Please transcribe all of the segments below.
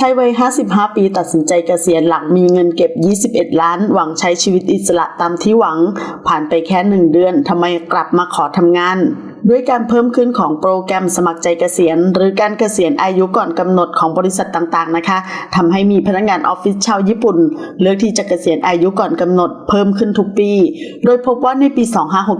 ชายวัย 55 ปีตัดสินใจเกษียณหลังมีเงินเก็บ 21 ล้าน หวังใช้ชีวิตอิสระตามที่หวัง ผ่านไปแค่หนึ่งเดือนทำไมกลับมาขอทำงาน ด้วยการเพิ่มขึ้นของโปรแกรมสมัครใจเกษียณ หรือการเกษียณอายุก่อนกำหนดของบริษัทต่างๆนะคะทำให้มีพนักงานออฟฟิศชาวญี่ปุ่น เลือกที่จะเกษียณอายุก่อนกำหนดเพิ่มขึ้นทุกปี โดยพบว่าในปี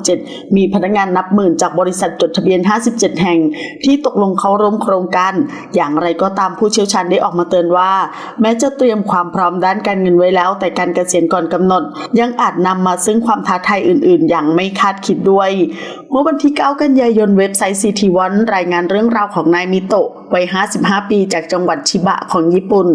2567 มีพนักงานนับหมื่นจากบริษัทจดทะเบียน 57 แห่ง ที่ตกลงเข้าร่วมโครงการ อย่างไรก็ตามผู้เชี่ยวชาญได้ออกมาเตือนว่า แม้จะเตรียมความพร้อมด้านการเงินไว้แล้ว แต่การเกษียณก่อนกำหนด ยังอาจนำมาซึ่งความท้าทายอื่น ๆ อย่างไม่คาดคิดด้วยเมื่อวันที่ 9 กันยายนเว็บไซต์ CT One รายงานเรื่องราวของนายมิโตะวัย 55 ปีจากจังหวัดชิบะของญี่ปุ่น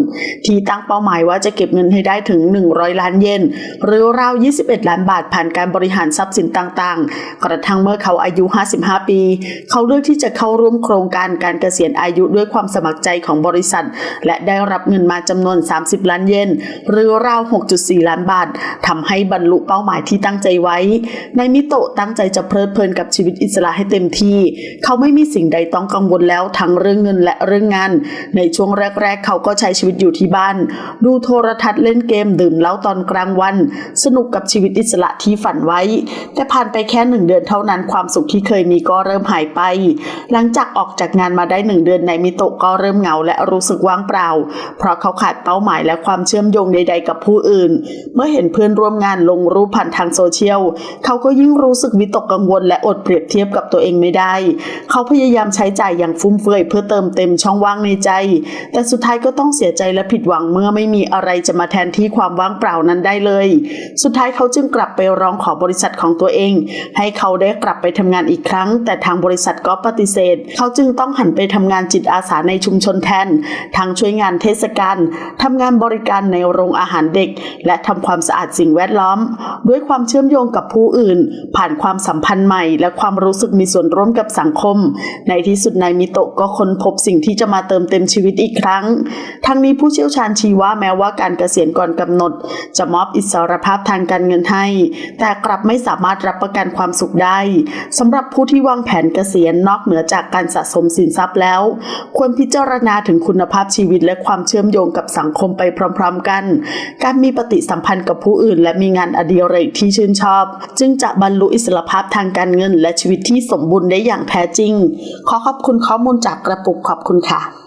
ที่ตั้งเป้าหมายว่าจะเก็บเงินให้ได้ถึง 100 ล้านเยนหรือราว 21 ล้านบาทผ่านการบริหารทรัพย์สินต่างๆ กระทั่งเมื่อเขาอายุ 55 ปี เขาเลือกที่จะเข้าร่วมโครงการการเกษียณอายุด้วยความสมัครใจของบริษัท และได้รับเงินมาจำนวน 30 ล้านเยนหรือราว 6.4 ล้านบาททำให้บรรลุเป้าหมายที่ตั้งใจไว้นายมิโตะตั้งใจจะเพลิดเพลินกับชีวิตอิสระให้เต็มที่ เขาไม่มีสิ่งใดต้องกังวลแล้วทั้งเรื่องเงินและเรื่องงาน ในช่วงแรก ๆ เขาก็ใช้ชีวิตอยู่ที่บ้าน ดูโทรทัศน์เล่นเกมดื่มเหล้าตอนกลางวัน สนุกกับชีวิตอิสระที่ฝันไว้ แต่ผ่านไปแค่หนึ่งเดือนเท่านั้นความสุขที่เคยมีก็เริ่มหายไป หลังจากออกจากงานมาได้หนึ่งเดือนนายมิโตะก็เริ่มเหงาและรู้สึกว่างเปล่า เพราะเขาขาดเป้าหมายและความเชื่อมโยงใด ๆ กับผู้อื่น เมื่อเห็นเพื่อนร่วมงานลงรูปผ่านทางโซเชียล เขาก็ยิ่งรู้สึกวิตกกังวลและอดเปรียบเทียบกับตัวเองไม่ได้ เขาพยายามใช้จ่ายอย่างฟุ่มเฟือยเพื่อเติมเต็มช่องว่างในใจ แต่สุดท้ายก็ต้องเสียใจและผิดหวังเมื่อไม่มีอะไรจะมาแทนที่ความว่างเปล่านั้นได้เลย สุดท้ายเขาจึงกลับไปร้องขอบริษัทของตัวเอง ให้เขาได้กลับไปทำงานอีกครั้ง แต่ทางบริษัทก็ปฏิเสธ เขาจึงต้องหันไปทำงานจิตอาสาในชุมชนแทนทั้งช่วยงานเทศกาลทำงานบริการในโรงอาหารเด็ก และทำความสะอาดสิ่งแวดล้อม ด้วยความเชื่อมโยงกับผู้อื่น ผ่านความสัมพันธ์ใหม่ และความรู้สึกมีส่วนร่วมกับสังคม ในที่สุดนายมิโตะก็ค้นพบสิ่งที่จะมาเติมเต็มชีวิตอีกครั้ง ทั้งนี้ผู้เชี่ยวชาญชี้ว่าแม้ว่าการเกษียณก่อนกำหนด จะมอบอิสรภาพทางการเงินให้ แต่กลับไม่สามารถรับประกันความสุขได้สำหรับผู้ที่วางแผนเกษียณนอกเหนือจากการสะสมสินทรัพย์แล้ว ควรพิจารณาถึงคุณภาพชีวิตและความเชื่อมโยงกับสังคมไปพร้อม ๆ กัน การมีปฏิสัมพันธ์กับผู้อื่น และมีงานอดิเรกที่ชื่นชอบ จึงจะบรรลุอิสรภาพทางการเงินและชีวิตที่สมบูรณ์ได้อย่างแท้จริง ขอขอบคุณข้อมูลจากกระปุกขอบคุณค่ะ